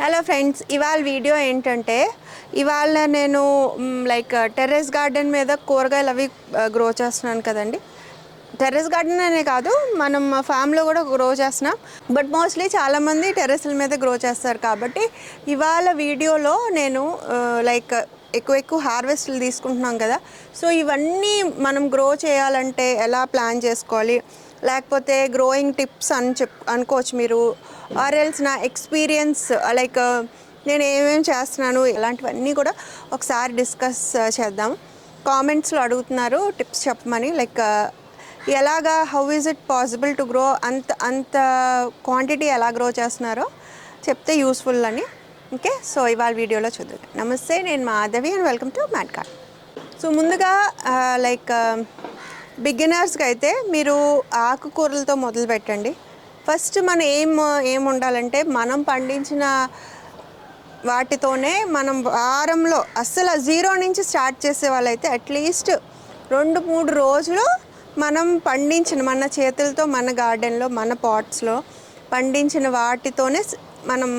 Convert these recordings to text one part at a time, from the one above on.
Hello friends ఇవాళ video ఏంటంటే ఇవాళ నేను లైక్ టెర్రస్ గార్డెన్ మీద కూరగాయలు అవి uh, గ్రో చేస్తున్నాను కదండి. టెర్రస్ గార్డెన్ అనే కాదు మనం ఫామ్లో కూడా గ్రో చేస్తున్నాం. బట్ మోస్ట్లీ చాలామంది టెర్రస్ల మీద గ్రో చేస్తారు కాబట్టి ఇవాళ వీడియోలో నేను uh, లైక్ ఎక్కువ ఎక్కువ హార్వెస్ట్లు తీసుకుంటున్నాం కదా. సో ఇవన్నీ మనం గ్రో చేయాలంటే ఎలా ప్లాన్ చేసుకోవాలి? లేకపోతే గ్రోయింగ్ టిప్స్ అని చెప్ అనుకోవచ్చు మీరు. ఆర్ఎల్స్ నా ఎక్స్పీరియన్స్ లైక్ uh, uh, నేను ఏమేమి చేస్తున్నాను ఇలాంటివన్నీ కూడా ఒకసారి డిస్కస్ uh, చేద్దాం. కామెంట్స్లో అడుగుతున్నారు టిప్స్ చెప్పమని లైక్ ఎలాగా how is it possible to grow అంత అంత క్వాంటిటీ ఎలా గ్రో చేస్తున్నారో చెప్తే యూస్ఫుల్ అని. ఓకే సో ఇవాళ వీడియోలో చూద్దాం. నమస్తే నేను Madhavi and welcome to mat card so ముందుగా లైక్ బిగినర్స్కి అయితే మీరు ఆకుకూరలతో మొదలు పెట్టండి ఫస్ట్ మన ఏం ఏం ఉండాలంటే మనం పండించిన వాటితోనే మనం వారంలో అస్సలు జీరో నుంచి స్టార్ట్ చేసే వాళ్ళైతే అట్లీస్ట్ రెండు మూడు రోజులు మనం పండించిన మన చేతులతో మన గార్డెన్లో మన పాట్స్లో పండించిన వాటితోనే మనం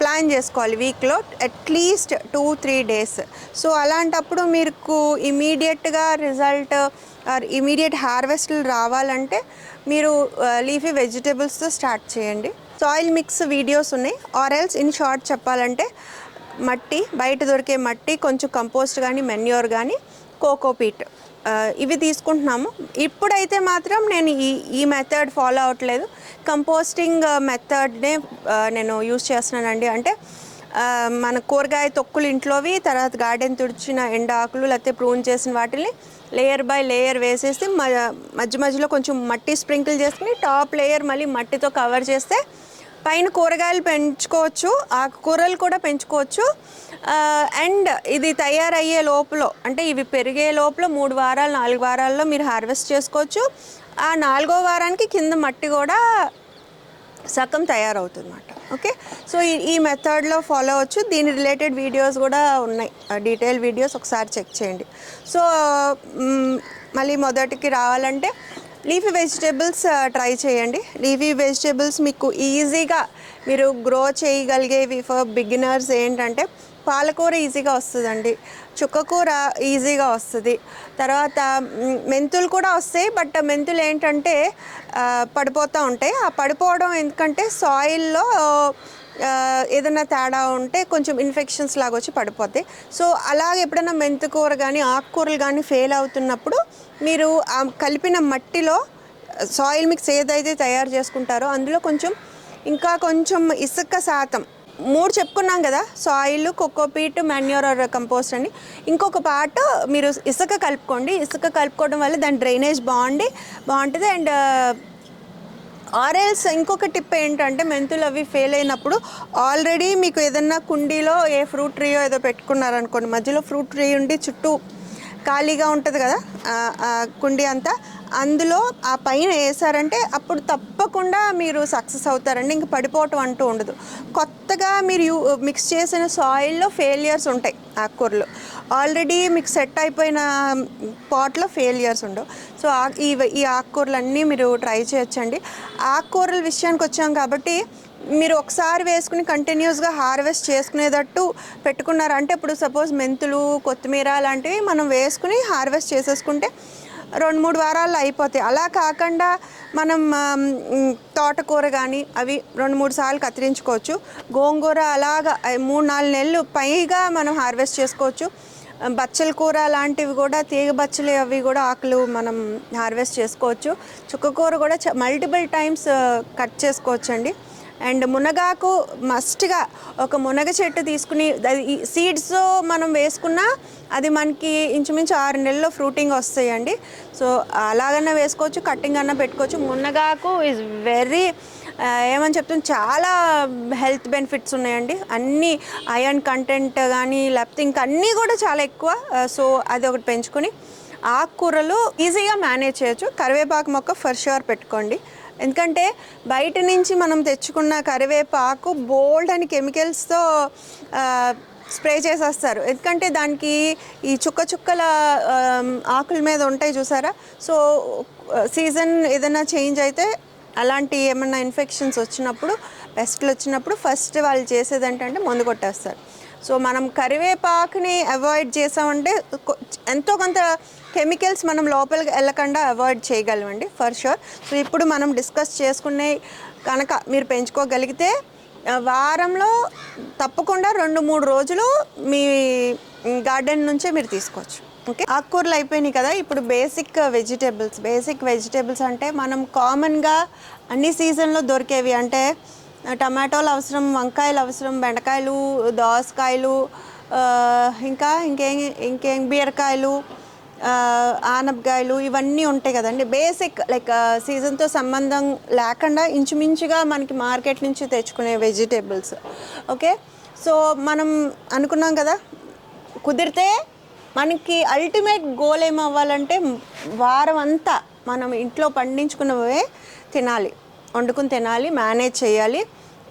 ప్లాన్ చేసుకోవాలి వీక్లో at least two three days. So అలాంటప్పుడు మీకు ఇమీడియట్గా రిజల్ట్ ఆర్ ఇమీడియట్ హార్వెస్ట్లు రావాలంటే మీరు లీఫీ వెజిటేబుల్స్తో స్టార్ట్ చేయండి. సాయిల్ మిక్స్ వీడియోస్ ఉన్నాయి. ఆరెల్స్ ఇన్ షార్ట్ చెప్పాలంటే మట్టి బయట దొరికే మట్టి కొంచెం కంపోస్ట్ కానీ మెన్యూర్ కానీ కోకోపీట్ ఇవి తీసుకుంటున్నాము. ఇప్పుడైతే మాత్రం నేను ఈ ఈ మెథడ్ ఫాలో అవ్వట్లేదు కంపోస్టింగ్ మెథడ్నే నేను యూస్ చేస్తున్నానండి. అంటే మన కూరగాయ తొక్కులు ఇంట్లోవి తర్వాత గార్డెన్ తుడిచిన ఎండ ఆకులు లేకపోతే ప్రూన్ చేసిన వాటిని లేయర్ బై లేయర్ వేసేసి మ- మధ్య మధ్యలో కొంచెం మట్టి స్ప్రింకిల్ చేసుకుని టాప్ లేయర్ మళ్ళీ మట్టితో కవర్ చేస్తే పైన కూరగాయలు పెంచుకోవచ్చు ఆకుకూరలు కూడా పెంచుకోవచ్చు. అండ్ ఇది తయారయ్యే లోపల అంటే ఇవి పెరిగే లోపల మూడు వారాలు నాలుగు వారాల్లో మీరు హార్వెస్ట్ చేసుకోవచ్చు. ఆ నాలుగో వారానికి కింద మట్టి కూడా సగం తయారవుతుందన్నమాట. ఓకే? సో ఈ ఈ మెథడ్లో ఫాలో అవ్వచ్చు. దీని రిలేటెడ్ వీడియోస్ కూడా ఉన్నాయి. డీటెయిల్ వీడియోస్ ఒకసారి చెక్ చేయండి. సో మళ్ళీ మొదటికి రావాలంటే లీఫీ వెజిటేబుల్స్ ట్రై చేయండి. లీఫీ వెజిటేబుల్స్ మీకు ఈజీగా మీరు గ్రో చేయగలిగేవి ఫర్ బిగినర్స్ ఏంటంటే పాలకూర ఈజీగా వస్తుందండి. చుక్కకూర ఈజీగా వస్తుంది. తర్వాత మెంతులు కూడా వస్తాయి. బట్ మెంతులు ఏంటంటే పడిపోతూ ఉంటాయి. ఆ పడిపోవడం ఎందుకంటే సాయిల్లో ఏదైనా తేడా ఉంటే కొంచెం ఇన్ఫెక్షన్స్ లాగా వచ్చి పడిపోతాయి. సో అలాగే ఎప్పుడైనా మెంతుకూర కానీ ఆకుకూరలు కానీ ఫెయిల్ అవుతున్నప్పుడు మీరు ఆ కలిపిన మట్టిలో సాయిల్ మిక్స్ ఏదైతే తయారు చేసుకుంటారో అందులో కొంచెం ఇంకా కొంచెం ఇసుక శాతం మూడు చెప్పుకున్నాం కదా soil cocopeat manure or compost అని. ఇంకొక పార్ట్ మీరు ఇసుక కలుపుకోండి. ఇసుక కలుపుకోవడం వల్ల దాని డ్రైనేజ్ బాగుండి బాగుంటుంది. అండ్ uh, ఆర్ఎల్స్ ఇంకొక టిప్ ఏంటంటే మెంతులు అవి ఫెయిల్ అయినప్పుడు ఆల్రెడీ మీకు ఏదన్నా కుండీలో ఏ ఫ్రూట్ ట్రీయో ఏదో పెట్టుకున్నారనుకోండి మధ్యలో ఫ్రూట్ ట్రీ ఉండి చుట్టూ ఖాళీగా ఉంటుంది కదా కుండీ అంతా. అందులో ఆ పైన వేసారంటే అప్పుడు తప్పకుండా మీరు సక్సెస్ అవుతారండి. ఇంక పడిపోవటం అంటూ ఉండదు. కొత్తగా మీరు యూ మిక్స్ చేసిన సాయిల్లో ఫెయిలియర్స్ ఉంటాయి ఆకుకూరలు ఆల్రెడీ మీకు సెట్ అయిపోయిన పాట్లో ఫెయిలియర్స్ ఉండవు. సో ఆ- ఈ ఈ ఆకుకూరలన్నీ మీరు ట్రై చేయొచ్చండి. ఆకుకూరల విషయానికి వచ్చాం కాబట్టి మీరు ఒకసారి వేసుకుని కంటిన్యూస్గా హార్వెస్ట్ చేసుకునేటట్టు పెట్టుకున్నారంటే ఇప్పుడు సపోజ్ మెంతులు కొత్తిమీర లాంటివి మనం వేసుకుని హార్వెస్ట్ చేసేసుకుంటే రెండు మూడు వారాల్లో అయిపోతాయి. అలా కాకుండా మనం తోటకూర కానీ అవి రెండు మూడు సార్లు కత్తిరించుకోవచ్చు. గోంగూర అలాగా మూడు నాలుగు నెలలు పైగా మనం హార్వెస్ట్ చేసుకోవచ్చు. బచ్చల కూర లాంటివి కూడా తీగ బచ్చలు అవి కూడా ఆకులు మనం హార్వెస్ట్ చేసుకోవచ్చు. చుక్కకూర కూడా మల్టిపుల్ టైమ్స్ కట్ చేసుకోవచ్చు అండి అండ్ మునగాకు మస్ట్గా ఒక మునగ చెట్టు తీసుకుని సీడ్స్ మనం వేసుకున్నా అది మనకి ఇంచుమించు ఆరు నెలల్లో ఫ్రూటింగ్ వస్తాయండి. సో అలాగన్నా వేసుకోవచ్చు కట్టింగ్ అన్నా పెట్టుకోవచ్చు. మునగాకు ఈజ్ వెరీ ఏమని చెప్తాను చాలా హెల్త్ బెనిఫిట్స్ ఉన్నాయండి. అన్నీ ఐరన్ కంటెంట్ కానీ లేకపోతే ఇంకా అన్నీ కూడా చాలా ఎక్కువ. సో అది ఒకటి పెంచుకొని ఆకుకూరలు ఈజీగా మేనేజ్ చేయొచ్చు. కరివేపాకు మొక్క ఫర్ షూర్ పెట్టుకోండి. ఎందుకంటే బయట నుంచి మనం తెచ్చుకున్న కరివేపాకు బోల్డ్ అని కెమికల్స్తో స్ప్రే చేసేస్తారు. ఎందుకంటే దానికి ఈ చుక్క చుక్కల ఆకుల మీద ఉంటాయి చూసారా? సో సీజన్ ఏదైనా చేంజ్ అయితే అలాంటి ఏమన్నా ఇన్ఫెక్షన్స్ వచ్చినప్పుడు పెస్ట్లు వచ్చినప్పుడు ఫస్ట్ వాళ్ళు చేసేది ఏంటంటే మందు కొట్టేస్తారు. సో మనం కరివేపాకుని అవాయిడ్ చేసామంటే ఎంతో కొంత కెమికల్స్ మనం లోపలికి వెళ్ళకుండా అవాయిడ్ చేయగలమండి ఫర్ షూర్. సో ఇప్పుడు మనం డిస్కస్ చేసుకునే కనుక మీరు పెంచుకోగలిగితే వారంలో తప్పకుండా రెండు మూడు రోజులు మీ గార్డెన్ నుంచే మీరు తీసుకోవచ్చు. ఓకే? ఆకుకూరలు అయిపోయినాయి కదా ఇప్పుడు బేసిక్ వెజిటేబుల్స్. బేసిక్ వెజిటేబుల్స్ అంటే మనం కామన్గా అన్ని సీజన్లో దొరికేవి అంటే టమాటోలు అవసరం వంకాయలు అవసరం బెండకాయలు దోసకాయలు ఇంకా ఇంకేం ఇంకేం బీరకాయలు ఆనపకాయలు ఇవన్నీ ఉంటాయి కదండి. బేసిక్ లైక్ సీజన్తో సంబంధం లేకుండా ఇంచుమించుగా మనకి మార్కెట్ నుంచి తెచ్చుకునే వెజిటేబుల్స్ ఓకే సో మనం అనుకున్నాం కదా కుదిరితే మనకి అల్టిమేట్ గోల్ ఏమవ్వాలంటే వారం అంతా మనం ఇంట్లో పండించుకున్నవే తినాలి. వండుకుని తినాలి మేనేజ్ చేయాలి.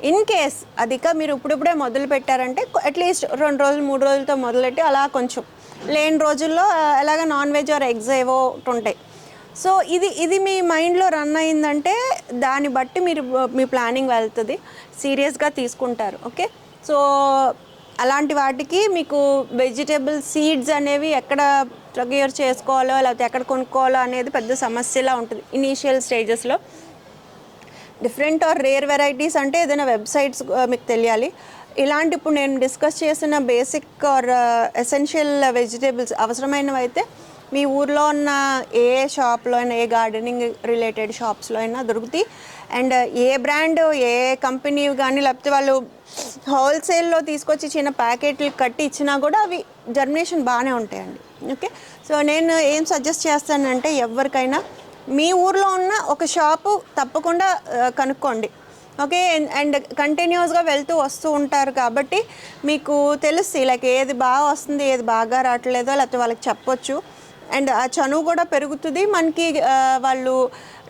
ఇన్ కేస్ అదిక మీరు ఇప్పుడిప్పుడే మొదలు పెట్టారంటే అట్లీస్ట్ రెండు రోజులు మూడు రోజులతో మొదలెట్టి అలా కొంచెం లేని రోజుల్లో ఎలాగ నాన్ వెజ్ ఆర్ ఎగ్స్ ఏవో ఉంటాయి. సో ఇది ఇది మీ మైండ్లో రన్ అయిందంటే దాన్ని బట్టి మీరు మీ ప్లానింగ్ వెళ్తుంది. సీరియస్గా తీసుకుంటారు ఓకే? సో అలాంటి వాటికి మీకు వెజిటేబుల్ సీడ్స్ అనేవి ఎక్కడ ప్రొక్యూర్ చేసుకోవాలో లేకపోతే ఎక్కడ కొనుక్కోవాలో అనేది పెద్ద సమస్యలా ఉంటుంది ఇనీషియల్ స్టేజెస్లో. డిఫరెంట్ ఆర్ రేర్ వెరైటీస్ అంటే ఏదైనా వెబ్సైట్స్ మీకు తెలియాలి. ఇలాంటి ఇప్పుడు నేను డిస్కస్ చేసిన బేసిక్ ఆర్ ఎసెన్షియల్ వెజిటేబుల్స్ అవసరమైనవి అయితే మీ ఊర్లో ఉన్న ఏ షాప్లో అయినా ఏ గార్డెనింగ్ రిలేటెడ్ షాప్స్లో అయినా దొరుకుతాయి. And A brand A company కానీ లేకపోతే వాళ్ళు హోల్సేల్లో తీసుకొచ్చి చిన్న ప్యాకెట్లు కట్టి ఇచ్చినా కూడా అవి జర్మినేషన్ బాగానే ఉంటాయండి. ఓకే? సో నేను ఏం సజెస్ట్ చేస్తానంటే ఎవరికైనా మీ ఊర్లో ఉన్న ఒక షాపు తప్పకుండా కనుక్కోండి. ఓకే అండ్ కంటిన్యూస్గా వెళ్తూ వస్తూ ఉంటారు కాబట్టి మీకు తెలుస్తుంది లైక్ ఏది బాగా వస్తుంది ఏది బాగా రావట్లేదో లేకపోతే వాళ్ళకి చెప్పొచ్చు. అండ్ ఆ చనువు కూడా పెరుగుతుంది మనకి వాళ్ళు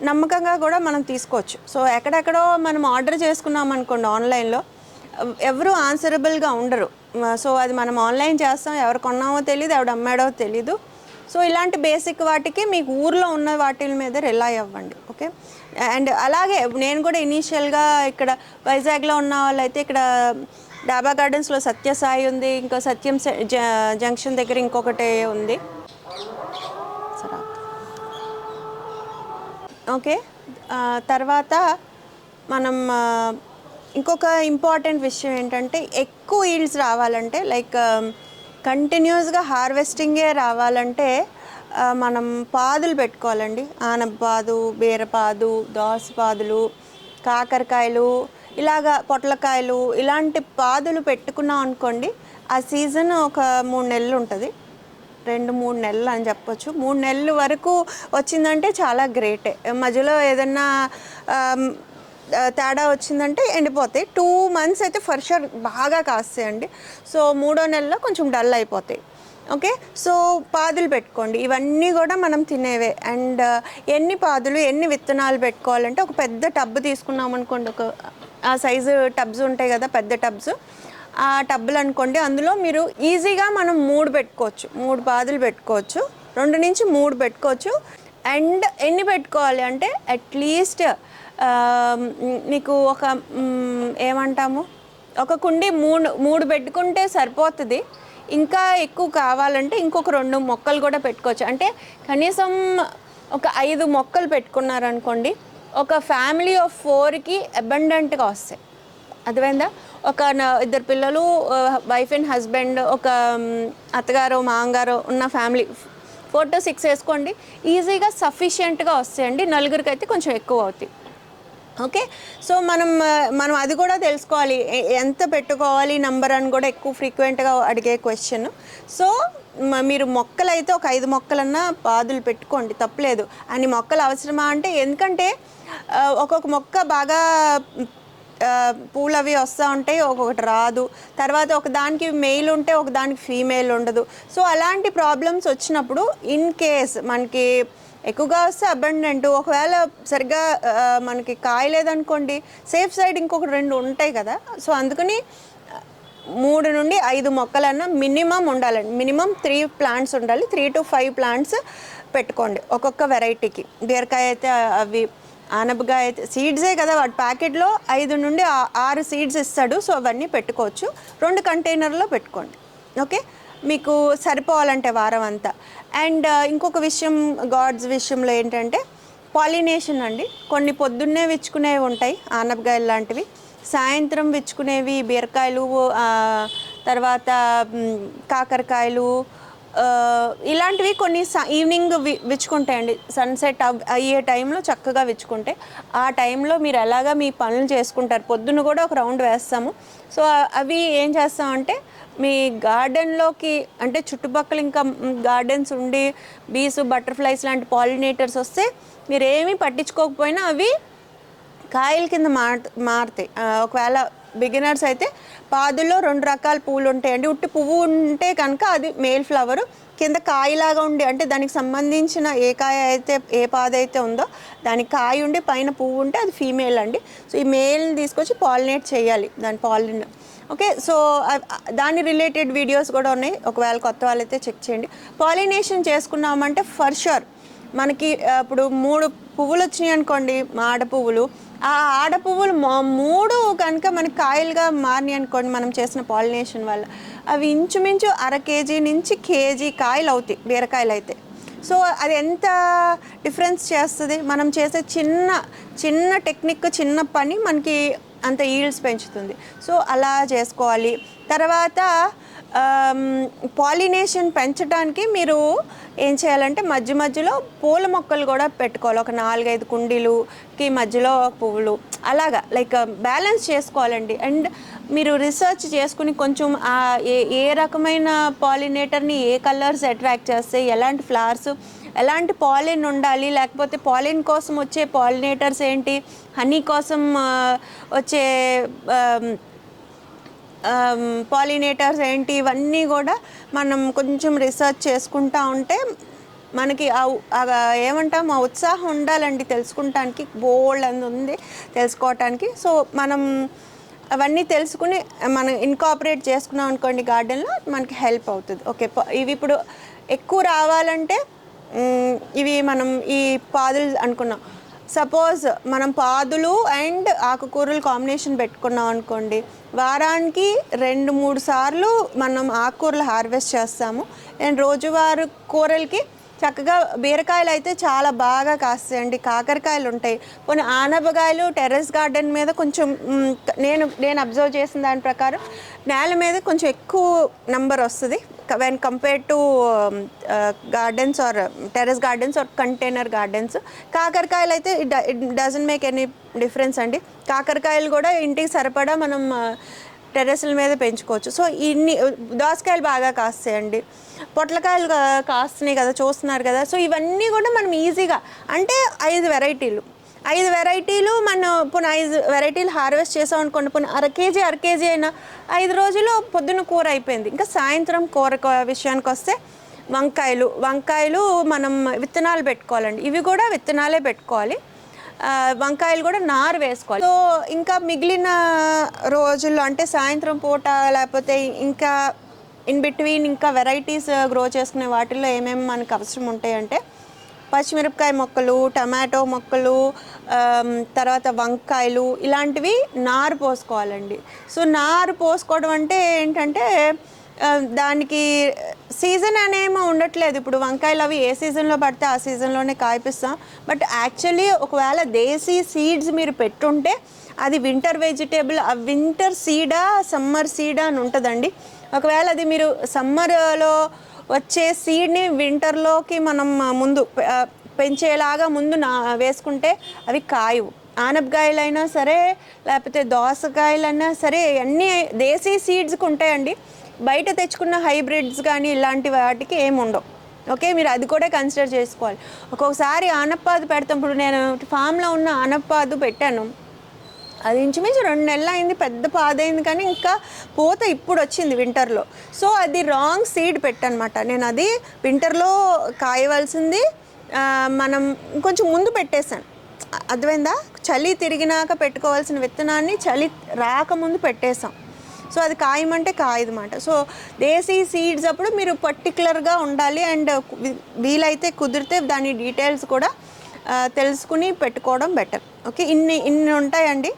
నమ్మకంగా కూడా మనం తీసుకోవచ్చు. సో ఎక్కడెక్కడో మనం ఆర్డర్ చేసుకున్నాం అనుకోండి ఆన్లైన్లో ఎవరు ఆన్సరబుల్గా ఉండరు. సో అది మనం ఆన్లైన్ చేస్తాం ఎవరు కొన్నామో తెలియదు ఎవడు అమ్మాడో తెలీదు. సో ఇలాంటి బేసిక్ వాటికి మీకు ఊర్లో ఉన్న వాటి మీద రిలై అవ్వండి ఓకే అండ్ అలాగే నేను కూడా ఇనీషియల్గా ఇక్కడ వైజాగ్లో ఉన్న వాళ్ళైతే ఇక్కడ డాబా గార్డెన్స్లో సత్యసాయి ఉంది ఇంకా సత్యం సె- జ- జంక్షన్ దగ్గర ఇంకొకటి ఉంది. సరే. ఓకే తర్వాత మనం ఇంకొక ఇంపార్టెంట్ విషయం ఏంటంటే ఎక్కువ ఈల్డ్స్ రావాలంటే లైక్ కంటిన్యూస్గా హార్వెస్టింగే రావాలంటే మనం పాదులు పెట్టుకోవాలండి. ఆనపాదు బీరపాదు దోసపాదులు కాకరకాయలు ఇలాగా పొట్లకాయలు ఇలాంటి పాదులు పెట్టుకున్నాం అనుకోండి ఆ సీజన్ ఒక మూడు నెలలు ఉంటుంది. రెండు మూడు నెలలు అని చెప్పొచ్చు. మూడు నెలలు వరకు వచ్చిందంటే చాలా గ్రేటే. మధ్యలో ఏదన్నా తేడా వచ్చిందంటే ఎండిపోతాయి. టూ మంత్స్ అయితే ఫర్ షూర్ బాగా కాస్తాయండి. సో మూడో నెలలో కొంచెం డల్ అయిపోతాయి. ఓకే సో పాదులు పెట్టుకోండి. ఇవన్నీ కూడా మనం తినేవే. అండ్ ఎన్ని పాదులు ఎన్ని విత్తనాలు పెట్టుకోవాలంటే ఒక పెద్ద టబ్ తీసుకున్నాం అనుకోండి. ఒక ఆ సైజు టబ్స్ ఉంటాయి కదా పెద్ద టబ్స్ ఆ టబ్బులు అనుకోండి. అందులో మీరు ఈజీగా మనం మూడు పెట్టుకోవచ్చు. మూడు పాదులు పెట్టుకోవచ్చు. రెండు నుంచి మూడు పెట్టుకోవచ్చు. అండ్ ఎన్ని పెట్టుకోవాలి అంటే అట్లీస్ట్ నీకు ఒక ఏమంటాము? ఒక కుండి మూడు మూడు పెట్టుకుంటే సరిపోతుంది. ఇంకా ఎక్కువ కావాలంటే ఇంకొక రెండు మొక్కలు కూడా పెట్టుకోవచ్చు. అంటే కనీసం ఒక ఐదు మొక్కలు పెట్టుకున్నారనుకోండి ఒక ఫ్యామిలీ ఆఫ్ ఫోర్కి అబండెంట్గా వస్తాయి. అర్థమైందా? ఒక నా- ఇద్దరు పిల్లలు వైఫ్ అండ్ హస్బెండ్ ఒక అత్తగారు మామగారు ఉన్న ఫ్యామిలీ ఫోర్ టు సిక్స్ వేసుకోండి. ఈజీగా సఫిషియెంట్గా వస్తాయండి. నలుగురికి అయితే కొంచెం ఎక్కువ అవుతాయి. ఓకే? సో మనం మనం అది కూడా తెలుసుకోవాలి. ఎంత పెట్టుకోవాలి నంబర్ అని కూడా ఎక్కువ ఫ్రీక్వెంట్గా అడిగే క్వశ్చన్. సో మీరు మొక్కలు అయితే ఒక ఐదు మొక్కలన్నా పాదులు పెట్టుకోండి. తప్పలేదు. అన్ని మొక్కలు అవసరమా అంటే ఎందుకంటే ఒక్కొక్క మొక్క బాగా పూలు అవి వస్తూ ఉంటాయి ఒక్కొక్కటి రాదు. తర్వాత ఒక దానికి మెయిల్ ఉంటే ఒక దానికి ఫీమేల్ ఉండదు. సో అలాంటి ప్రాబ్లమ్స్ వచ్చినప్పుడు ఇన్ కేస్ మనకి ఎక్కువగా వస్తే అబండెంట్ ఒకవేళ సరిగ్గా మనకి కాయలేదనుకోండి సేఫ్ సైడ్ ఇంకొక రెండు ఉంటాయి కదా. సో అందుకని మూడు నుండి ఐదు మొక్కలన్నా మినిమం ఉండాలండి. మినిమం త్రీ ప్లాంట్స్ ఉండాలి. త్రీ టు ఫైవ్ ప్లాంట్స్ పెట్టుకోండి. ఒక్కొక్క వెరైటీకి బీరకాయ అయితే అవి ఆనపకాయ అయితే సీడ్సే కదా వాటి ప్యాకెట్లో ఐదు నుండి ఆరు సీడ్స్ ఇస్తాడు. సో అవన్నీ పెట్టుకోవచ్చు. రెండు కంటైనర్లో పెట్టుకోండి. ఓకే మీకు సరిపోవాలంటే వారం అంతా అండ్ uh, ఇంకొక విషయం గాడ్స్ విషయంలో ఏంటంటే పాలినేషన్ అండి. కొన్ని పొద్దున్నే విచ్చుకునేవి ఉంటాయి ఆనపకాయలు లాంటివి. సాయంత్రం విచ్చుకునేవి బీరకాయలు uh, తర్వాత కాకరకాయలు uh, ఇలాంటివి కొన్ని స- ఈవినింగ్ వి- విచ్చుకుంటాయండి. సన్సెట్ అయ్యే టైంలో చక్కగా విచ్చుకుంటే ఆ టైంలో మీరు ఎలాగా మీ పనులు చేసుకుంటారు. పొద్దున్న కూడా ఒక రౌండ్ వేస్తాము. సో అవి ఏం చేస్తామంటే మీ గార్డెన్లోకి అంటే చుట్టుపక్కల ఇంకా గార్డెన్స్ ఉండి బీస్ బటర్ఫ్లైస్ లాంటి పాలినేటర్స్ వస్తే మీరు ఏమీ పట్టించుకోకపోయినా అవి కాయల కింద మార్ మారుతాయి. ఒకవేళ బిగినర్స్ అయితే పాదుల్లో రెండు రకాల పూలు ఉంటాయండి. ఉట్టి పువ్వు ఉంటే కనుక అది మేల్ ఫ్లవర్. కింద కాయలాగా ఉండి అంటే దానికి సంబంధించిన ఏ కాయ అయితే ఏ పాద అయితే ఉందో దానికి కాయ ఉండి పైన పువ్వు ఉంటే అది ఫీమేల్ అండి. సో ఈ మేల్ని తీసుకొచ్చి పాలినేట్ చేయాలి. దాని pollen okay so uh, uh, దాని రిలేటెడ్ వీడియోస్ కూడా ఉన్నాయి. ఒకవేళ కొత్త వాళ్ళైతే చెక్ చేయండి. పాలినేషన్ చేసుకున్నామంటే ఫర్ షూర్ మనకి uh, ఇప్పుడు మూడు పువ్వులు వచ్చినాయి అనుకోండి మా ఆడ పువ్వులు. ఆ ఆడ పువ్వులు మా- మూడు కనుక మనకి కాయలుగా మారినాయి అనుకోండి మనం చేసిన పాలినేషన్ వల్ల. అవి ఇంచుమించు అర కేజీ నుంచి కేజీ కాయలు అవుతాయి బీరకాయలు అయితే. సో అది ఎంత డిఫరెన్స్ చేస్తుంది? మనం చేసే చిన్న చిన్న టెక్నిక్ చిన్న పని మనకి అంత ఈల్డ్స్ పెంచుతుంది. సో అలా చేసుకోవాలి. తర్వాత పాలినేషన్ పెంచడానికి మీరు ఏం చేయాలంటే మధ్య మధ్యలో పూల మొక్కలు కూడా పెట్టుకోవాలి. ఒక నాలుగైదు కుండీలుకి మధ్యలో పువ్వులు. అలాగా లైక్ బ్యాలెన్స్ చేసుకోవాలండి. అండ్ మీరు రీసెర్చ్ చేసుకుని కొంచెం ఏ ఏ రకమైన పాలినేటర్ని ఏ కలర్స్ అట్రాక్ట్ చేస్తే ఎలాంటి ఫ్లవర్స్ ఎలాంటి పాలిన్ ఉండాలి? లేకపోతే పాలిన్ కోసం వచ్చే పాలినేటర్స్ ఏంటి? హనీ కోసం వచ్చే పాలినేటర్స్ ఏంటి? ఇవన్నీ కూడా మనం కొంచెం రీసెర్చ్ చేసుకుంటా ఉంటే మనకి ఏమంటాం? ఆ ఉత్సాహం ఉండాలండి తెలుసుకుంటానికి. బోల్డ్ అని ఉంది తెలుసుకోవటానికి. సో మనం అవన్నీ తెలుసుకుని మనం ఇన్కాపరేట్ చేసుకున్నాం అనుకోండి గార్డెన్లో మనకి హెల్ప్ అవుతుంది. ఓకే ప- ఇవి ఇప్పుడు ఎక్కువ రావాలంటే ఇవి మనం ఈ పాదులు అనుకున్నాం. సపోజ్ మనం పాదులు అండ్ ఆకుకూరలు కాంబినేషన్ పెట్టుకున్నాం అనుకోండి వారానికి రెండు మూడు సార్లు మనం ఆకుకూరలు హార్వెస్ట్ చేస్తాము. అండ్ రోజువారు కూరలకి చక్కగా బీరకాయలు అయితే చాలా బాగా కాస్తాయండి కాకరకాయలు ఉంటాయి. కొన్ని ఆనపకాయలు టెర్రస్ గార్డెన్ మీద కొంచెం నేను నేను అబ్జర్వ్ చేసిన దాని ప్రకారం నేల మీద కొంచెం ఎక్కువ నంబర్ వస్తుంది. When compare to gardens or terrace gardens or container gardens కాకరకాయలు అయితే it doesn't make any difference అండి. కాకరకాయలు కూడా ఇంటికి సరిపడా మనం uh, టెర్రస్ల మీద పెంచుకోవచ్చు. సో ఇన్ని దోసకాయలు బాగా కాస్తాయండి. పొట్లకాయలు కాస్తున్నాయి కదా చూస్తున్నారు కదా. సో ఇవన్నీ కూడా మనం ఈజీగా అంటే ఐదు వెరైటీలు. ఐదు వెరైటీలు మనం ఇప్పుడు ఐదు వెరైటీలు హార్వెస్ట్ చేసాం అనుకోండి పునః అర కేజీ అర కేజీ అయినా ఐదు రోజులు పొద్దున్న కూర అయిపోయింది. ఇంకా సాయంత్రం కూర విషయానికి వస్తే వంకాయలు. వంకాయలు మనం విత్తనాలు పెట్టుకోవాలండి. ఇవి కూడా విత్తనాలే పెట్టుకోవాలి. వంకాయలు కూడా నారు వేసుకోవాలి. సో ఇంకా మిగిలిన రోజుల్లో అంటే సాయంత్రం పూట లేకపోతే ఇంకా ఇన్ బిట్వీన్ ఇంకా వెరైటీస్ గ్రో చేసుకునే వాటిల్లో ఏమేమి మనకు అవసరం ఉంటాయంటే పచ్చిమిరపకాయ మొక్కలు టమాటో మొక్కలు తర్వాత వంకాయలు ఇలాంటివి నారు పోసుకోవాలండి. సో నారు పోసుకోవడం అంటే ఏంటంటే దానికి సీజన్ అనేమో ఉండట్లేదు. ఇప్పుడు వంకాయలు అవి ఏ సీజన్లో పడితే ఆ సీజన్లోనే కాయిపిస్తాం. బట్ యాక్చువల్లీ ఒకవేళ దేశీ సీడ్స్ మీరు పెట్టుంటే అది వింటర్ వెజిటేబుల్ ఆ వింటర్ సీడా సమ్మర్ సీడా అని ఉంటుందండి. ఒకవేళ అది మీరు సమ్మర్లో వచ్చే సీడ్ని వింటర్లోకి మనం ముందు పెంచేలాగా ముందు నా వేసుకుంటే అవి కాయవు. ఆనపకాయలైనా సరే లేకపోతే దోసకాయలైనా సరే అన్నీ దేశీ సీడ్స్కి ఉంటాయండి. బయట తెచ్చుకున్న హైబ్రిడ్స్ కానీ ఇలాంటి వాటికి ఏమి ఉండవు. ఓకే మీరు అది కూడా కన్సిడర్ చేసుకోవాలి. ఒక్కొక్కసారి ఆనపాదు పెడతాం. ఇప్పుడు నేను ఫామ్లో ఉన్న ఆనపాదు పెట్టాను. అది ఇంచుమించు రెండు నెలలు అయింది పెద్ద పాదైంది కానీ ఇంకా పూత ఇప్పుడు వచ్చింది వింటర్లో సో అది రాంగ్ సీడ్ పెట్టనమాట నేను అది వింటర్లో కాయవలసింది మనం కొంచెం ముందు పెట్టేశాను. అర్థమైందా? చలి తిరిగినాక పెట్టుకోవాల్సిన విత్తనాన్ని చలి రాకముందు పెట్టేశాం. సో అది కాయమంటే కాయదన్నమాట. సో దేశీ సీడ్స్ అప్పుడు మీరు పర్టికులర్గా ఉండాలి అండ్ వీలైతే కుదిరితే దాని డీటెయిల్స్ కూడా తెలుసుకుని పెట్టుకోవడం బెటర్ ఓకే ఇన్ని ఇన్ని ఉంటాయండి.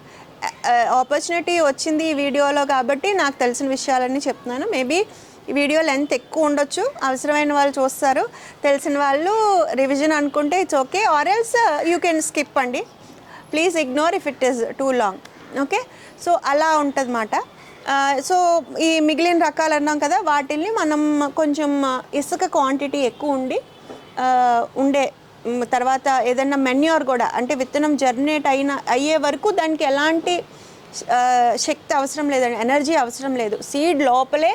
ఆపర్చునిటీ వచ్చింది ఈ వీడియోలో కాబట్టి నాకు తెలిసిన విషయాలన్నీ చెప్తున్నాను. మేబీ ఈ వీడియో లెంత్ ఎక్కువ ఉండొచ్చు. అవసరమైన వాళ్ళు చూస్తారు. తెలిసిన వాళ్ళు రివిజన్ అనుకుంటే it's okay or else you can skip అండి. Please ignore if it is too long okay so అలా ఉంటుంది మాట సో ఈ మిగిలిన రకాలు అన్నాం కదా వాటిల్ని మనం కొంచెం uh, ఇసుక క్వాంటిటీ ఎక్కువ ఉండి uh, ఉండే తర్వాత ఏదైనా మెన్యూర్ కూడా అంటే విత్తనం జర్మినేట్ అయిన అయ్యే వరకు దానికి ఎలాంటి శక్తి అవసరం లేదండి ఎనర్జీ అవసరం లేదు. సీడ్ లోపలే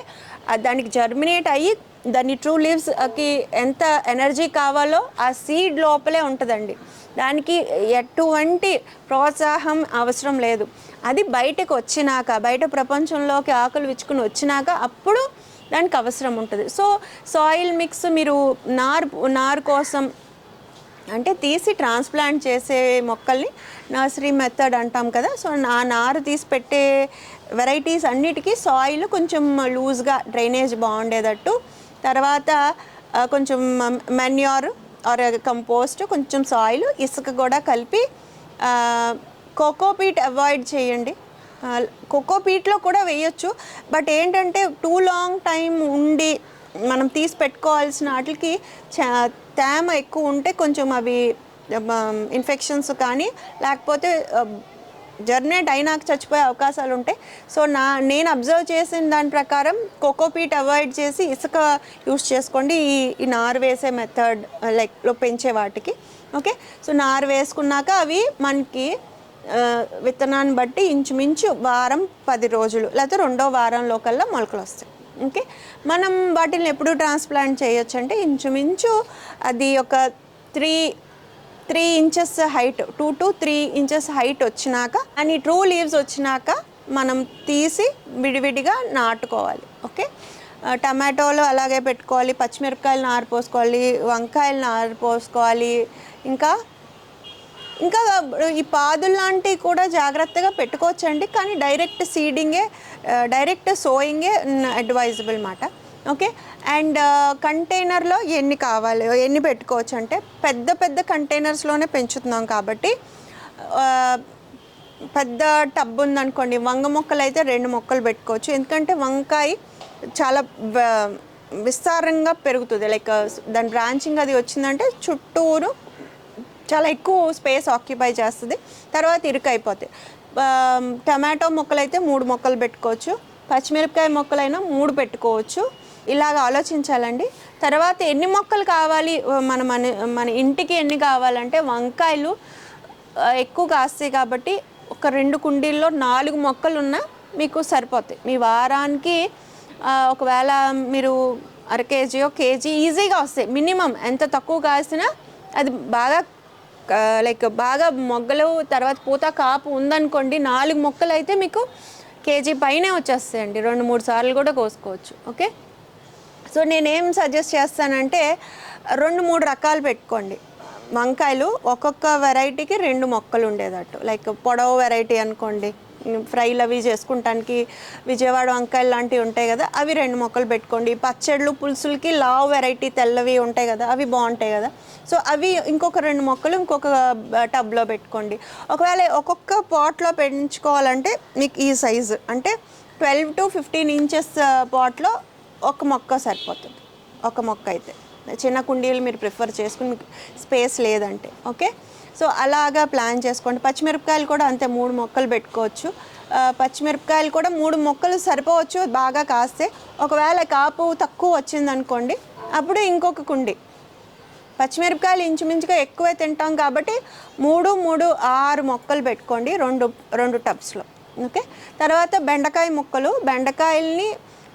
దానికి జర్మినేట్ అయ్యి దాని ట్రూ లీవ్స్కి ఎంత ఎనర్జీ కావాలో ఆ సీడ్ లోపలే ఉంటుందండి. దానికి ఎటువంటి ప్రోత్సాహం అవసరం లేదు. అది బయటకు వచ్చినాక బయట ప్రపంచంలోకి ఆకులు విచ్చుకుని వచ్చినాక అప్పుడు దానికి అవసరం ఉంటుంది. సో సాయిల్ మిక్స్ మీరు నార్ నార్ కోసం అంటే తీసి ట్రాన్స్ప్లాంట్ చేసే మొక్కల్ని నర్సరీ మెథడ్ అంటాం కదా. సో ఆ నారు తీసి పెట్టే వెరైటీస్ అన్నిటికీ సాయిల్ కొంచెం లూజ్గా డ్రైనేజ్ బాగుండేటట్టు. తర్వాత కొంచెం మెన్యూర్ ఆర్ కంపోస్ట్ కొంచెం సాయిల్ ఇసుక కూడా కలిపి కోకోపీట్ అవాయిడ్ చేయండి. కోకోపీట్లో కూడా వేయొచ్చు. బట్ ఏంటంటే టూ లాంగ్ టైం ఉండి మనం తీసి పెట్టుకోవాల్సిన వాటికి తేమ ఎక్కువ ఉంటే కొంచెం అవి ఇన్ఫెక్షన్స్ కానీ లేకపోతే జర్నేట్ అయినాక చచ్చిపోయే అవకాశాలు ఉంటాయి సో నా నేను అబ్జర్వ్ చేసిన దాని ప్రకారం కోకోపీట్ అవాయిడ్ చేసి ఇసుక యూస్ చేసుకోండి. ఈ ఈ నారు వేసే మెథడ్ లైక్లో పెంచే వాటికి. ఓకే సో నారు వేసుకున్నాక అవి మనకి విత్తనాన్ని బట్టి ఇంచుమించు వారం పది రోజులు లేకపోతే రెండో వారంలో కల్లా మొలకలు వస్తాయి. ఓకే. మనం వాటిని ఎప్పుడు ట్రాన్స్ప్లాంట్ చేయొచ్చు అంటే ఇంచుమించు అది ఒక three three inches height two to three inches height వచ్చినాక అని ట్రూ లీవ్స్ వచ్చినాక మనం తీసి విడివిడిగా నాటుకోవాలి. ఓకే. టమాటోలు అలాగే పెట్టుకోవాలి పచ్చిమిరపకాయలు నారు పోసుకోవాలి వంకాయలు నారు పోసుకోవాలి ఇంకా ఇంకా ఈ పాదులు లాంటివి కూడా జాగ్రత్తగా పెట్టుకోవచ్చండి. కానీ డైరెక్ట్ సీడింగే డైరెక్ట్ సోయింగే అడ్వైజబుల్ మాట. ఓకే? అండ్ కంటైనర్లో ఎన్ని కావాలి ఎన్ని పెట్టుకోవచ్చు అంటే పెద్ద పెద్ద కంటైనర్స్లోనే పెంచుతున్నాం కాబట్టి పెద్ద టబ్ ఉందనుకోండి వంగ మొక్కలు అయితే రెండు మొక్కలు పెట్టుకోవచ్చు. ఎందుకంటే వంకాయ చాలా విస్తారంగా పెరుగుతుంది. లైక్ దాని బ్రాంచింగ్ అది వచ్చిందంటే చుట్టూరు చాలా ఎక్కువ స్పేస్ ఆక్యుపై చేస్తుంది. తర్వాత ఇరుకైపోతాయి. టమాటో మొక్కలైతే మూడు మొక్కలు పెట్టుకోవచ్చు. పచ్చిమిరపకాయ మొక్కలైనా మూడు పెట్టుకోవచ్చు. ఇలాగ ఆలోచించాలండి. తర్వాత ఎన్ని మొక్కలు కావాలి? మన మన మన ఇంటికి ఎన్ని కావాలంటే వంకాయలు ఎక్కువ కాస్తాయి కాబట్టి ఒక రెండు కుండీల్లో నాలుగు మొక్కలు ఉన్నా మీకు సరిపోతాయి. మీ వారానికి ఒకవేళ మీరు అర కేజీయో కేజీ ఈజీగా వస్తాయి. మినిమం ఎంత తక్కువ కాసినా అది బాగా లైక్ బాగా మొగ్గలు తర్వాత పూత కాపు ఉందనుకోండి నాలుగు మొక్కలు అయితే మీకు కేజీ పైనే వచ్చేస్తాయండి. రెండు మూడు సార్లు కూడా కోసుకోవచ్చు. ఓకే సో నేనేం సజెస్ట్ చేస్తానంటే రెండు మూడు రకాలు పెట్టుకోండి. వంకాయలు ఒక్కొక్క వెరైటీకి రెండు మొక్కలు ఉండేటట్టు. లైక్ పొడవు వెరైటీ అనుకోండి ఫ్రైలు అవి చేసుకుంటానికి విజయవాడ వంకాయలు లాంటివి ఉంటాయి కదా అవి రెండు మొక్కలు పెట్టుకోండి. పచ్చళ్ళు పులుసులకి లావ్ వెరైటీ తెల్లవి ఉంటాయి కదా అవి బాగుంటాయి కదా. సో అవి ఇంకొక రెండు మొక్కలు ఇంకొక టబ్లో పెట్టుకోండి. ఒకవేళ ఒక్కొక్క పాట్లో పెంచుకోవాలంటే మీకు ఈ సైజు అంటే ట్వెల్వ్ టు ఫిఫ్టీన్ ఇంచెస్ పాట్లో ఒక మొక్క సరిపోతుంది. ఒక మొక్క అయితే. చిన్న కుండీలు మీరు ప్రిఫర్ చేసుకుని మీకు స్పేస్ లేదంటే ఓకే? సో అలాగా ప్లాన్ చేసుకోండి. పచ్చిమిరపకాయలు కూడా అంతే మూడు మొక్కలు పెట్టుకోవచ్చు. పచ్చిమిరపకాయలు కూడా మూడు మొక్కలు సరిపోవచ్చు బాగా కాస్తే. ఒకవేళ కాపు తక్కువ వచ్చిందనుకోండి అప్పుడు ఇంకొక కుండి. పచ్చిమిరపకాయలు ఇంచుమించుగా ఎక్కువే తింటాం కాబట్టి మూడు మూడు ఆరు మొక్కలు పెట్టుకోండి రెండు రెండు టబ్స్లో. ఓకే? తర్వాత బెండకాయ మొక్కలు. బెండకాయల్ని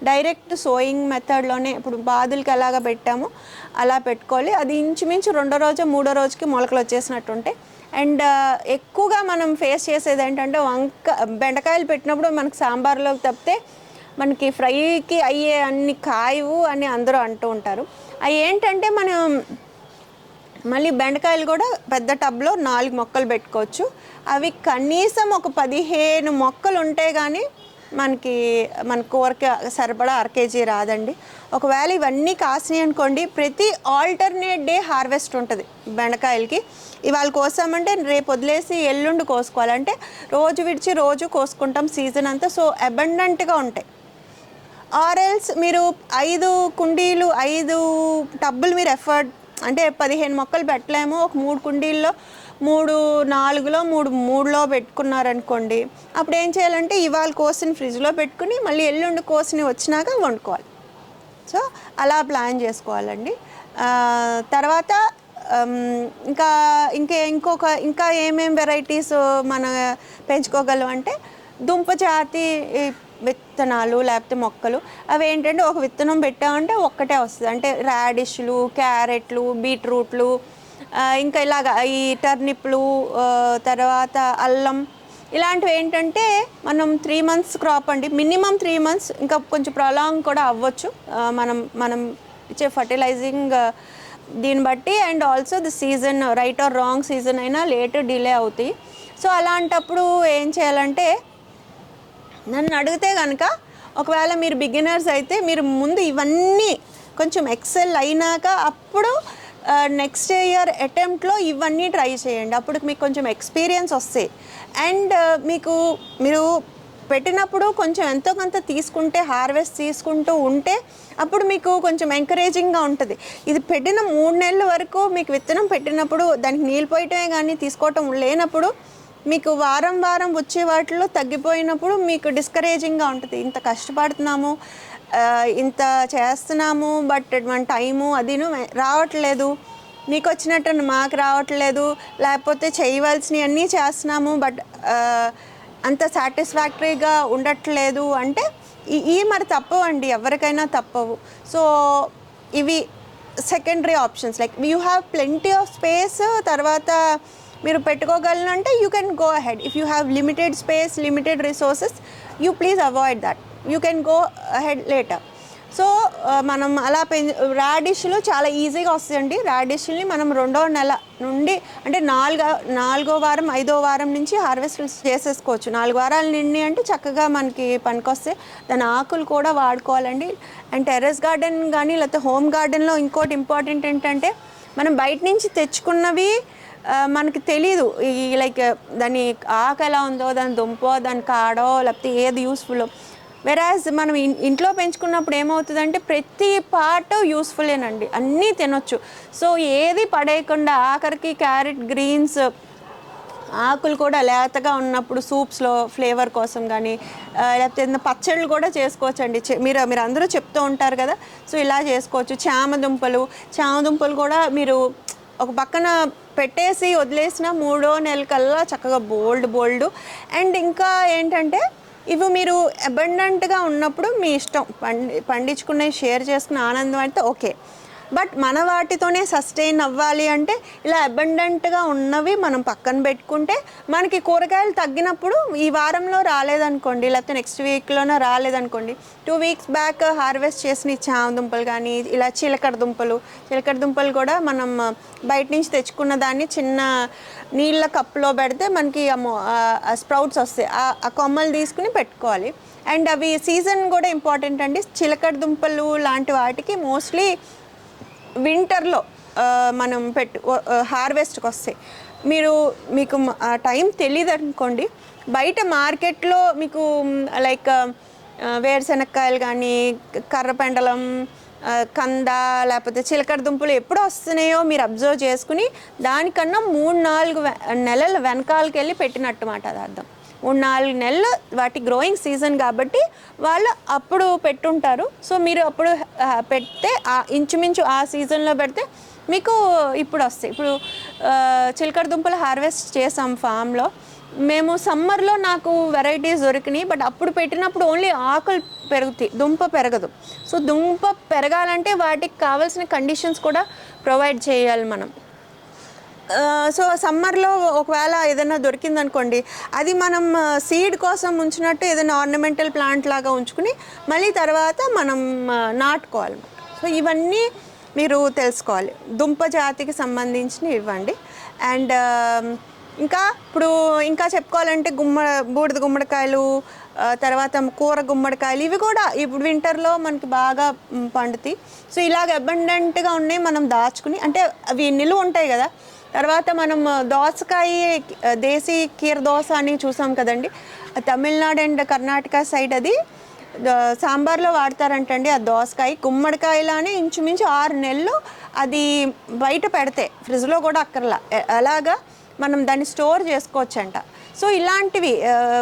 డైరెక్ట్ సోయింగ్ మెథడ్లోనే ఇప్పుడు బాదులకి ఎలాగ పెట్టామో అలా పెట్టుకోవాలి. అది ఇంచుమించు రెండో రోజు మూడో రోజుకి మొలకలు వచ్చేసినట్టు ఉంటాయి అండ్ ఎక్కువగా మనం ఫేస్ చేసేది ఏంటంటే వంక బెండకాయలు పెట్టినప్పుడు మనకు సాంబార్లోకి తప్పితే మనకి ఫ్రైకి అయ్యే అన్ని కాయవు అని అందరూ అంటూ ఉంటారు. అవి ఏంటంటే మనం మళ్ళీ బెండకాయలు కూడా పెద్ద టబ్లో నాలుగు మొక్కలు పెట్టుకోవచ్చు. అవి కనీసం ఒక పదిహేను మొక్కలు ఉంటే కానీ మనకి మన కూరకి సరిపడా అర కేజీ రాదండి. ఒకవేళ ఇవన్నీ కాసినాయి అనుకోండి ప్రతి ఆల్టర్నేట్ డే హార్వెస్ట్ ఉంటుంది బెండకాయలకి. ఇవాళ కోసామంటే రేపు వదిలేసి ఎల్లుండి కోసుకోవాలంటే రోజు విడిచి రోజు కోసుకుంటాం సీజన్ అంతా. సో అబండెంట్గా ఉంటాయి. ఆర్ఎల్స్ మీరు ఐదు కుండీలు ఐదు టబ్బులు మీరు ఎఫర్ట్ అంటే పదిహేను మొక్కలు పెట్టలేము. ఒక మూడు కుండీల్లో మూడు నాలుగులో మూడు మూడులో పెట్టుకున్నారనుకోండి అప్పుడు ఏం చేయాలంటే ఇవాళ కోసిన ఫ్రిడ్జ్లో పెట్టుకుని మళ్ళీ ఎల్లుండి కోసిని వచ్చినాక వండుకోవాలి. సో అలా ప్లాన్ చేసుకోవాలండి. తర్వాత ఇంకా ఇంకా ఇంకే ఇంకొక ఇంకా ఏమేం వెరైటీస్ మన పెంచుకోగలం అంటే దుంప జాతి విత్తనాలు లేకపోతే మొక్కలు అవి ఏంటంటే ఒక విత్తనం పెట్టామంటే ఒక్కటే వస్తుంది. అంటే రాడిష్లు క్యారెట్లు బీట్రూట్లు ఇంకా ఇలాగ ఈ టర్నిప్లు తర్వాత అల్లం ఇలాంటివి ఏంటంటే మనం త్రీ మంత్స్ క్రాప్ అండి. మినిమం త్రీ మంత్స్ ఇంకా కొంచెం ప్రొలాంగ్ కూడా అవ్వచ్చు. మనం మనం ఇచ్చే ఫర్టిలైజింగ్ దీన్ని బట్టి and also the season right or wrong season అయినా లేట్ డిలే అవుతాయి. సో అలాంటప్పుడు ఏం చేయాలంటే నన్ను అడిగితే కనుక ఒకవేళ మీరు బిగినర్స్ అయితే మీరు ముందు ఇవన్నీ కొంచెం ఎక్సెల్ అయినాక అప్పుడు నెక్స్ట్ ఇయర్ అటెంప్ట్లో ఇవన్నీ ట్రై చేయండి. అప్పుడు మీకు కొంచెం ఎక్స్పీరియన్స్ వస్తాయి అండ్ మీకు మీరు పెట్టినప్పుడు కొంచెం ఎంతో కొంత తీసుకుంటే హార్వెస్ట్ తీసుకుంటూ ఉంటే అప్పుడు మీకు కొంచెం ఎంకరేజింగ్గా ఉంటుంది. ఇది పెట్టిన మూడు నెలల వరకు మీకు విత్తనం పెట్టినప్పుడు దానికి నీళ్ళు పోయటమే కానీ తీసుకోవటం లేనప్పుడు మీకు వారం వారం వచ్చే వాటిలో తగ్గిపోయినప్పుడు మీకు డిస్కరేజింగ్గా ఉంటుంది. ఇంత కష్టపడుతున్నాము ఇంత చేస్తున్నాము బట్ మన టైము అదిను రావట్లేదు. మీకు వచ్చినట్టు మాకు రావట్లేదు. లేకపోతే చేయవలసినవి అన్నీ చేస్తున్నాము బట్ అంత సాటిస్ఫాక్టరీగా ఉండట్లేదు అంటే ఈ- ఈ మరి తప్పవు అండి ఎవరికైనా తప్పవు. సో ఇవి secondary options. Like you have plenty of space తర్వాత మీరు పెట్టుకోగలను అంటే you can go ahead. If you have limited space limited resources you please avoid that. You can go head later so మనం అలా పెం రాడిష్లు చాలా ఈజీగా వస్తాయండి. రాడిష్ని మనం రెండో నెల నుండి అంటే నాలుగో నాలుగో వారం ఐదో వారం నుంచి హార్వెస్ట్ చేసేసుకోవచ్చు. నాలుగు వారాలు నిండి అంటే చక్కగా మనకి పనికొస్తే దాని ఆకులు కూడా వాడుకోవాలండి. అండ్ టెర్రస్ గార్డెన్ కానీ లేకపోతే హోమ్ గార్డెన్లో ఇంకోటి ఇంపార్టెంట్ ఏంటంటే మనం బయట నుంచి తెచ్చుకున్నవి మనకి తెలీదు. ఈ లైక్ దాని ఆకు ఎలా ఉందో దాని దుంపో దాని కాడో లేకపోతే ఏది యూస్ఫుల్ వెరాజ్ మనం ఇంట్లో పెంచుకున్నప్పుడు ఏమవుతుందంటే ప్రతి పార్ట్ యూస్ఫుల్లేనండి అన్నీ తినొచ్చు. సో ఏది పడేయకుండా ఆఖరికి క్యారెట్ గ్రీన్స్ ఆకులు కూడా లేతగా ఉన్నప్పుడు సూప్స్లో ఫ్లేవర్ కోసం కానీ లేకపోతే ఏదైనా పచ్చళ్ళు కూడా చేసుకోవచ్చండి. మీరు మీరు అందరూ చెప్తూ ఉంటారు కదా. సో ఇలా చేసుకోవచ్చు. చామదుంపలు చామదుంపలు కూడా మీరు ఒక పక్కన పెట్టేసి వదిలేసిన మూడో నెల కల్లా చక్కగా బోల్డ్ బోల్డ్. అండ్ ఇంకా ఏంటంటే ఇవి మీరు అబండెంట్గా ఉన్నప్పుడు మీ ఇష్టం. పండి పండించుకునే షేర్ చేసుకునే ఆనందం అయితే ఓకే బట్ మన వాటితోనే సస్టైన్ అవ్వాలి అంటే ఇలా అబండెంట్గా ఉన్నవి మనం పక్కన పెట్టుకుంటే మనకి కూరగాయలు తగ్గినప్పుడు ఈ వారంలో రాలేదనుకోండి లేకపోతే నెక్స్ట్ వీక్లోనే రాలేదనుకోండి టూ వీక్స్ బ్యాక్ హార్వెస్ట్ చేసిన చామ దుంపలు కానీ ఇలా చిలకడ దుంపలు చిలకడ దుంపలు కూడా మనం బయట నుంచి తెచ్చుకున్న దాన్ని చిన్న నీళ్ళ కప్పులో పెడితే మనకి స్ప్రౌట్స్ వస్తాయి. ఆ- ఆ కొమ్మలు తీసుకుని పెట్టుకోవాలి. అండ్ అవి సీజన్ కూడా ఇంపార్టెంట్ అండి. చిలకడ దుంపలు లాంటి వాటికి మోస్ట్లీ వింటర్లో మనం పెట్టు హార్వెస్ట్కి వస్తాయి మీరు మీకు ఆ టైం తెలియదు అనుకోండి బయట మార్కెట్లో మీకు లైక్ వేరుశెనక్కాయలు కానీ కర్రపెండలం కంద లేకపోతే చిలకడ దుంపలు ఎప్పుడు వస్తున్నాయో మీరు అబ్జర్వ్ చేసుకుని దానికన్నా మూడు నాలుగు నెలలు నెలల వెనకాలకి వెళ్ళి పెట్టినట్టు మాట అది అర్థం. నాలుగు నెలలు వాటి గ్రోయింగ్ సీజన్ కాబట్టి వాళ్ళు అప్పుడు పెట్టుంటారు. సో మీరు అప్పుడు పెడితే ఆ ఇంచుమించు ఆ సీజన్లో పెడితే మీకు ఇప్పుడు వస్తాయి. ఇప్పుడు చిలకడ దుంపలు హార్వెస్ట్ చేసాం ఫామ్లో మేము సమ్మర్లో నాకు వెరైటీస్ దొరికినాయి. బట్ అప్పుడు పెట్టినప్పుడు ఓన్లీ ఆకులు పెరుగుతాయి. దుంప పెరగదు. సో దుంప పెరగాలంటే వాటికి కావాల్సిన కండిషన్స్ కూడా ప్రొవైడ్ చేయాలి మనం. సో సమ్మర్లో ఒకవేళ ఏదైనా దొరికిందనుకోండి అది మనం సీడ్ కోసం ఉంచినట్టు ఏదైనా ఆర్నమెంటల్ ప్లాంట్ లాగా ఉంచుకుని మళ్ళీ తర్వాత మనం ఆ, నాటుకోవాలి సో ఇవన్నీ మీరు తెలుసుకోవాలి. దుంప జాతికి సంబంధించినవి ఇవ్వండి. అండ్ ఇంకా ఇప్పుడు ఇంకా చెప్పుకోవాలంటే గుమ్మ బూడిద గుమ్మడికాయలు తర్వాత కూర గుమ్మడికాయలు ఇవి కూడా ఇప్పుడు వింటర్లో మనకి బాగా పండుతాయి. సో ఇలాగ అబండెంట్గా ఉన్నాయి మనం దాచుకుని అంటే అవి నిలువ ఉంటాయి కదా తర్వాత మనం దోసకాయ దేశీ కీర దోశ అని చూసాం కదండి. తమిళనాడు అండ్ కర్ణాటక సైడ్ అది సాంబార్లో వాడతారంటండి ఆ దోసకాయ. గుమ్మడికాయలానే ఇంచుమించు ఆరు నెలలు అది బయట పెడితే ఫ్రిడ్జ్లో కూడా అక్కర్లా. అలాగా మనం దాన్ని స్టోర్ చేసుకోవచ్చంట. సో ఇలాంటివి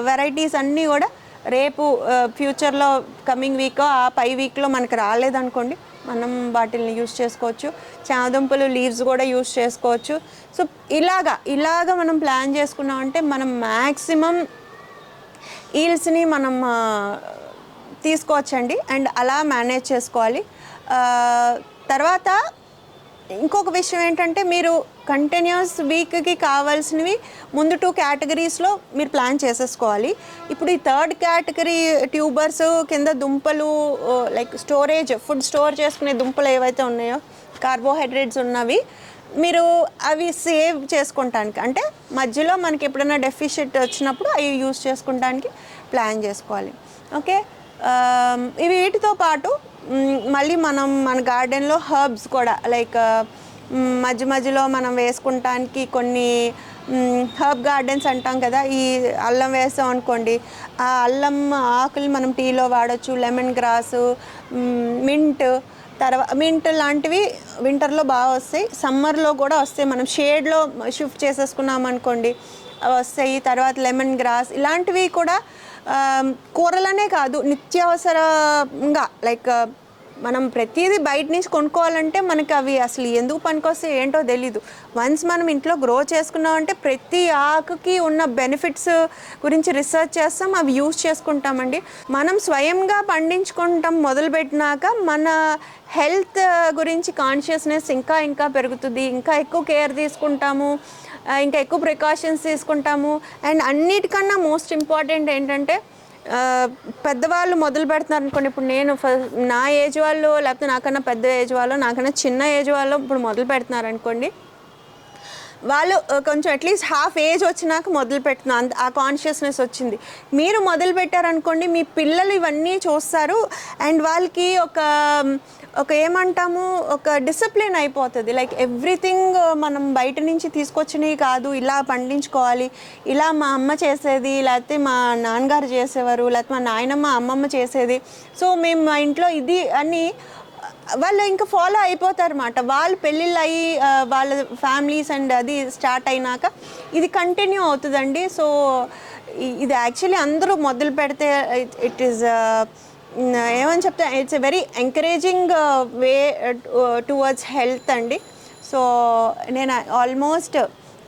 వెరైటీస్ అన్నీ కూడా రేపు ఫ్యూచర్లో కమింగ్ వీక్ ఆ పై వీక్లో మనకు రాలేదనుకోండి మనం వాటిని యూస్ చేసుకోవచ్చు. చామదుంపలు లీవ్స్ కూడా యూస్ చేసుకోవచ్చు. సో ఇలాగా ఇలాగా మనం ప్లాన్ చేసుకున్నామంటే మనం మ్యాక్సిమం ఈల్స్ని మనం తీసుకోవచ్చండి. అండ్ అలా మేనేజ్ చేసుకోవాలి. తర్వాత ఇంకొక విషయం ఏంటంటే మీరు కంటిన్యూస్ వీక్కి కావాల్సినవి ముందు టూ కేటగిరీస్లో మీరు ప్లాన్ చేసేసుకోవాలి. ఇప్పుడు ఈ థర్డ్ కేటగిరీ ట్యూబర్స్ కింద దుంపలు లైక్ స్టోరేజ్ ఫుడ్ స్టోర్ చేసుకునే దుంపలు ఏవైతే ఉన్నాయో కార్బోహైడ్రేట్స్ ఉన్నవి మీరు అవి సేవ్ చేసుకుంటానికి అంటే మధ్యలో మనకి ఎప్పుడైనా డెఫిషియట్ వచ్చినప్పుడు అవి యూస్ చేసుకుంటానికి ప్లాన్ చేసుకోవాలి. ఓకే? ఇవి వీటితో పాటు మళ్ళీ మనం మన గార్డెన్లో హర్బ్స్ కూడా లైక్ మధ్య మధ్యలో మనం వేసుకుంటానికి కొన్ని హర్బ్ గార్డెన్స్ అంటాం కదా ఈ అల్లం వేసాం అనుకోండి ఆ అల్లం ఆకులు మనం టీలో వాడచ్చు లెమన్ గ్రాసు మింట్ తర్వాత మింట్ లాంటివి వింటర్లో బాగా వస్తాయి సమ్మర్లో కూడా వస్తాయి. మనం షేడ్లో షిఫ్ట్ చేసేసుకున్నాం అనుకోండి వస్తాయి. తర్వాత లెమన్ గ్రాస్ ఇలాంటివి కూడా కూరలనే కాదు నిత్యావసరంగా లైక్ మనం ప్రతిదీ బయట నుంచి కొనుక్కోవాలంటే మనకి అవి అసలు ఎందుకు పనికొస్తే ఏంటో తెలీదు. వన్స్ మనం ఇంట్లో గ్రో చేసుకున్నామంటే ప్రతి ఆకుకి ఉన్న బెనిఫిట్స్ గురించి రీసెర్చ్ చేస్తాం అవి యూజ్ చేసుకుంటామండి. మనం స్వయంగా పండించుకుంటాం మొదలుపెట్టినాక మన హెల్త్ గురించి కాన్షియస్నెస్ ఇంకా ఇంకా పెరుగుతుంది. ఇంకా ఎక్కువ కేర్ తీసుకుంటాము ఇంకా ఎక్కువ ప్రికాషన్స్ తీసుకుంటాము. అండ్ అన్నిటికన్నా మోస్ట్ ఇంపార్టెంట్ ఏంటంటే పెద్దవాళ్ళు మొదలు పెడుతున్నారు అనుకోండి. ఇప్పుడు నేను నా ఏజ్ వాళ్ళు లేకపోతే నాకన్నా పెద్ద ఏజ్ వాళ్ళు నాకన్నా చిన్న ఏజ్ వాళ్ళు ఇప్పుడు మొదలు పెడుతున్నారు అనుకోండి. వాళ్ళు కొంచెం అట్లీస్ట్ హాఫ్ ఏజ్ వచ్చినాక మొదలు పెడుతున్నారు. అంత ఆ కాన్షియస్నెస్ వచ్చింది. మీరు మొదలు పెట్టారనుకోండి మీ పిల్లలు ఇవన్నీ చూస్తారు. అండ్ వాళ్ళకి ఒక ఒక ఏమంటాము ఒక డిసిప్లిన్ అయిపోతుంది. లైక్ ఎవ్రీథింగ్ మనం బయట నుంచి తీసుకొచ్చినవి కాదు ఇలా పండించుకోవాలి ఇలా మా అమ్మ చేసేది లేకపోతే మా నాన్నగారు చేసేవారు లేకపోతే మా నాయనమ్మ అమ్మమ్మ చేసేది. సో మేము మా ఇంట్లో ఇది అని వాళ్ళు ఇంకా ఫాలో అయిపోతారనమాట వాళ్ళు పెళ్ళిళ్ళు అయ్యి వాళ్ళ ఫ్యామిలీస్ uh, అండ్ అది స్టార్ట్ అయినాక ఇది కంటిన్యూ అవుతుందండి. సో ఇది యాక్చువల్లీ అందరూ మొదలు పెడితే ఇట్ ఈస్ ఏమని చెప్తే it's a very encouraging way towards health అండి. సో నేను ఆల్మోస్ట్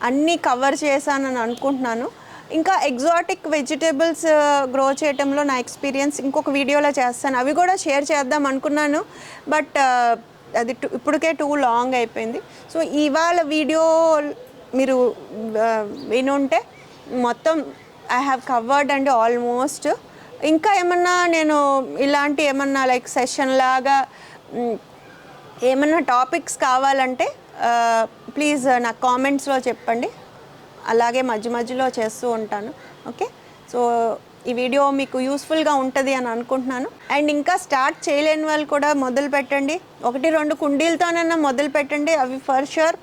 అన్నీ కవర్ చేశానని అనుకుంటున్నాను. ఇంకా ఎగ్జాటిక్ వెజిటేబుల్స్ గ్రో చేయటంలో నా ఎక్స్పీరియన్స్ ఇంకొక వీడియోలో చేస్తాను. అవి కూడా షేర్ చేద్దాం అనుకున్నాను. బట్ uh, అది టు- ఇప్పటికే టూ లాంగ్ అయిపోయింది. సో ఇవాళ వీడియో మీరు uh, వినుంటే మొత్తం ఐ హ్యావ్ కవర్డ్ అండి ఆల్మోస్ట్ ఇంకా ఏమన్నా నేను ఇలాంటి ఏమన్నా లైక్ సెషన్ లాగా ఏమన్నా టాపిక్స్ కావాలంటే ప్లీజ్ uh, నాకు కామెంట్స్లో చెప్పండి. అలాగే మధ్య మధ్యలో చేస్తూ ఉంటాను. ఓకే సో ఈ వీడియో మీకు యూస్ఫుల్గా ఉంటుంది అని అనుకుంటున్నాను. అండ్ ఇంకా స్టార్ట్ చేయలేని వాళ్ళు కూడా మొదలు పెట్టండి ఒకటి రెండు కుండీలతోనైనా మొదలు పెట్టండి అవి ఫర్ షూర్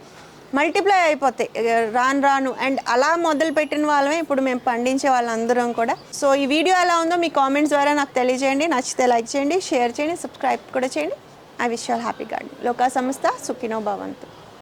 మల్టిప్లై అయిపోతాయి. రాను రాను. అండ్ అలా మొదలు పెట్టిన వాళ్ళమే ఇప్పుడు మేము పండించే వాళ్ళందరం కూడా. సో ఈ వీడియో ఎలా ఉందో మీ కామెంట్స్ ద్వారా నాకు తెలియజేయండి. నచ్చితే లైక్ చేయండి షేర్ చేయండి సబ్స్క్రైబ్ కూడా చేయండి. I wish all happy garden లోకా సంస్థ సుఖినో భవంతు